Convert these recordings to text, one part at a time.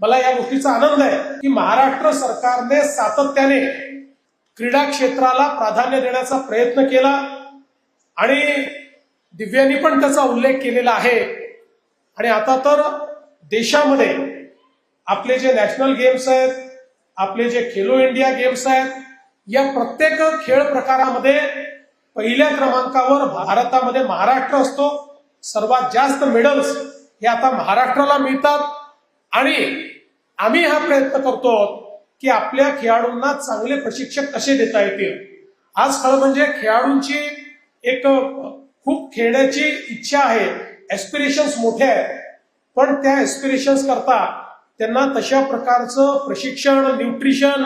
मला या गोष्टीचा आनंद आहे की महाराष्ट्र सरकारने सातत्याने क्रीडा क्षेत्राला प्राधान्य देण्याचा प्रयत्न केला आणि दिव्यांनी पण त्याचा उल्लेख केलेला आहे. आणि आता तर देशामध्ये आपले जे नॅशनल गेम्स आहेत आपले जे खेलो इंडिया गेम्स आहेत या प्रत्येक खेळ प्रकारामध्ये पहिल्या क्रमांकावर भारतामध्ये महाराष्ट्र असतो. सर्वात जास्त मेडल्स हे आता महाराष्ट्राला मिळतात. आणि आम्ही हा प्रयत्न करतो की आपल्या खेळाडूंना चांगले प्रशिक्षक कसे देता येतील. आज खरं म्हणजे खेळाडूंची एक खूप खेळण्याची इच्छा आहे. एस्पिरेशन्स मोठे आहेत. पण त्या एस्पिरेशन्स करता त्यांना तशा प्रकारचं प्रशिक्षण न्यूट्रिशन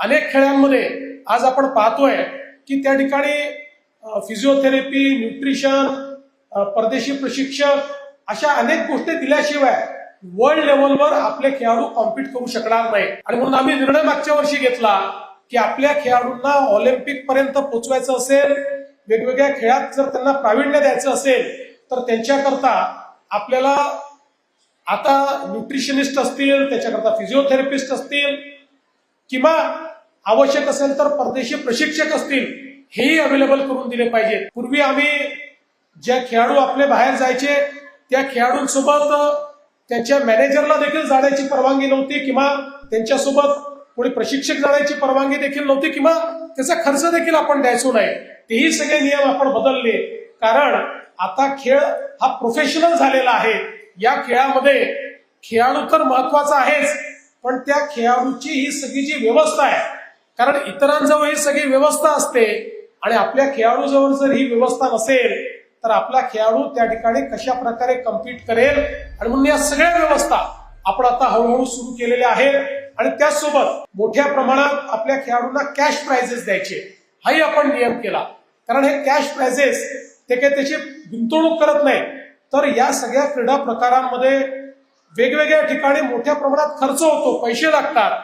अनेक खेळांमध्ये आज आपण पाहतोय की त्या ठिकाणी फिजिओथेरपी न्यूट्रिशन परदेशी प्रशिक्षक अशा अनेक गोष्टी दिल्याशिवाय वर्ल्ड लेवलवर आपले खेळाडू कॉम्पिट करू शकणार नाही. आणि म्हणून आम्ही निर्णय मागच्या वर्षी घेतला की आपल्या खेळाडूंना ऑलिम्पिक पर्यंत पोहोचवायचं असेल वेगवेगळ्या खेळात जर त्यांना प्रावीण्य द्यायचं असेल तर त्यांच्याकरता आपल्याला आता न्यूट्रिशनिस्ट असतील त्याच्याकरता फिजिओथेरपिस्ट असतील किंवा आवश्यक असेल तर परदेशी प्रशिक्षक असतील हेही अवेलेबल करून दिले पाहिजेत. पूर्वी आम्ही ज्या खेळाडू आपले बाहेर जायचे त्या खेळाडूंसोबत त्यांच्या मॅनेजरला देखील जाण्याची परवानगी नव्हती किंवा त्यांच्यासोबत कोणी प्रशिक्षक जाण्याची परवानगी देखील नव्हती किंवा त्याचा खर्च देखील आपण द्यायचो नाही. तेही सगळे नियम आपण बदलले. कारण आता खेळ हा प्रोफेशनल झालेला आहे. या खेळामध्ये खेळाडू तर महत्त्वाचा आहेच पण त्या खेळाडूची ही सगळी जी व्यवस्था आहे कारण इतरांजवळ ही सगळी व्यवस्था असते आणि आपल्या खेळाडूजवळ जर ही व्यवस्था नसेल तर आपला खेळाडू त्या ठिकाणी कशा प्रकारे कम्पीट करेल आणि म्हणून या सगळ्या व्यवस्था आपण आता हळूहळू सुरू केलेल्या आहेत. आणि त्याचसोबत मोठ्या प्रमाणात आपल्या खेळाडूंना कॅश प्राइजेस द्यायचे हाही आपण नियम केला. कारण हे कॅश प्राइजेस ते काही त्याची गुंतवणूक करत नाही. तर या सगळ्या क्रीडा प्रकारांमध्ये वेगवेगळ्या ठिकाणी मोठ्या प्रमाणात खर्च होतो. पैसे लागतात.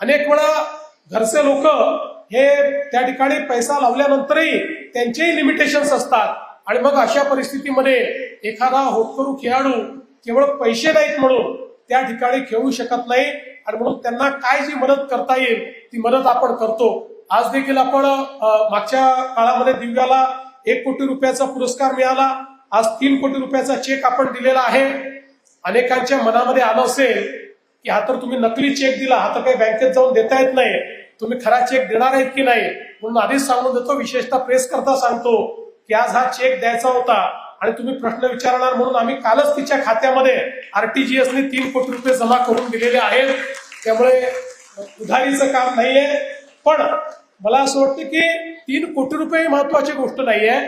अनेक वेळा घरचे लोक हे त्या ठिकाणी पैसा लावल्यानंतरही त्यांचेही लिमिटेशन्स असतात. आणि मग अशा परिस्थितीमध्ये एखादा होतकरू खेळाडू केवळ पैसे नाहीत म्हणून त्या ठिकाणी खेळू शकत नाही आणि म्हणून त्यांना काय जी मदत करता येईल ती मदत आपण करतो. आज देखील आपण मागच्या काळामध्ये दिव्याला एक कोटी रुपयाचा पुरस्कार मिळाला. आज तीन कोटी रुपयाचा चेक आपण दिलेला आहे. अनेकांच्या मनामध्ये आलं असेल की हा तर तुम्ही नकली चेक दिला हा तर काही बँकेत जाऊन देता येत नाही. तुम्ही खरा चेक देणार आहेत की नाही? म्हणून आधीच सांगून देतो विशेषतः प्रेस करता सांगतो की आज हा चेक द्यायचा होता. आणि तुम्ही प्रश्न विचारणार म्हणून आम्ही कालच तिच्या खात्यामध्ये आरटीजीएसने तीन कोटी रुपये जमा करून दिलेले आहेत. त्यामुळे उधारीचं काम नाहीये. पण मला असं वाटतं की तीन कोटी रुपये ही महत्वाची गोष्ट नाहीये.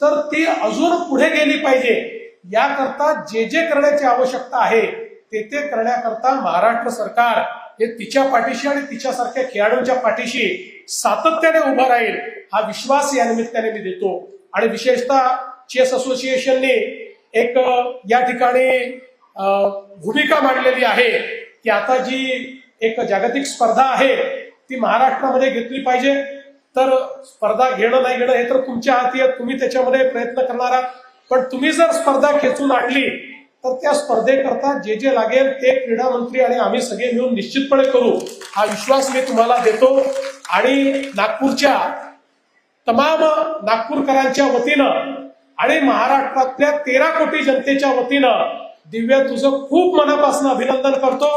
तर ती अजून पुढे गेली पाहिजे. याकरता जे जे करण्याची आवश्यकता आहे ते ते करण्याकरता महाराष्ट्र सरकार हे तिच्या पाठीशी आणि तिच्यासारख्या खेळाडूंच्या पाठीशी सातत्याने उभं राहील हा विश्वास या निमित्ताने मी देतो. आणि विशेषतः चेस असोसिएशनने एक या ठिकाणी भूमिका मांडलेली आहे. की आता जी एक जागतिक स्पर्धा आहे ती महाराष्ट्रामध्ये घेतली पाहिजे. तर स्पर्धा घेणं नाही घेणं हे तर तुमच्या हाती आहे तुम्ही त्याच्यामध्ये प्रयत्न करणार आहात. पण तुम्ही जर स्पर्धा खेचून आणली तर त्या स्पर्धेकरता जे जे लागेल ते क्रीडा मंत्री आणि आम्ही सगळे मिळून निश्चितपणे करू. हा विश्वास मी तुम्हाला देतो. आणि नागपूरच्या तमाम नागपूरकरांच्या वतीनं आणि महाराष्ट्रातल्या तेरा कोटी जनतेच्या वतीनं दिव्या तुझं खूप मनापासून अभिनंदन करतो.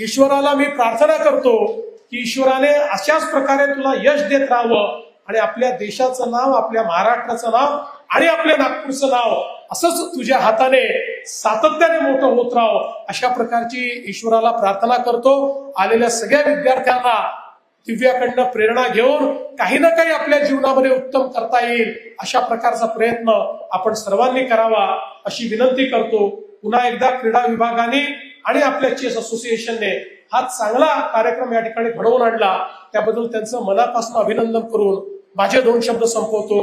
ईश्वराला मी प्रार्थना करतो की ईश्वराने अशाच प्रकारे तुला यश देत राहावं आणि आपल्या देशाचं नाव आपल्या महाराष्ट्राचं नाव आणि आपल्या नागपूरचं नाव असंच तुझ्या हाताने सातत्याने मोठं होत राहावं. अशा प्रकारची ईश्वराला प्रार्थना करतो. आलेल्या सगळ्या विद्यार्थ्यांना दिव्याकडनं प्रेरणा घेऊन काही ना काही आपल्या जीवनामध्ये उत्तम करता येईल अशा प्रकारचा प्रयत्न आपण सर्वांनी करावा अशी विनंती करतो. पुन्हा एकदा क्रीडा विभागाने आणि आपल्या चेस असोसिएशनने हा चांगला कार्यक्रम या ठिकाणी घडवून आणला. त्याबद्दल त्यांचं मनापासून अभिनंदन करून माझे दोन शब्द संपवतो.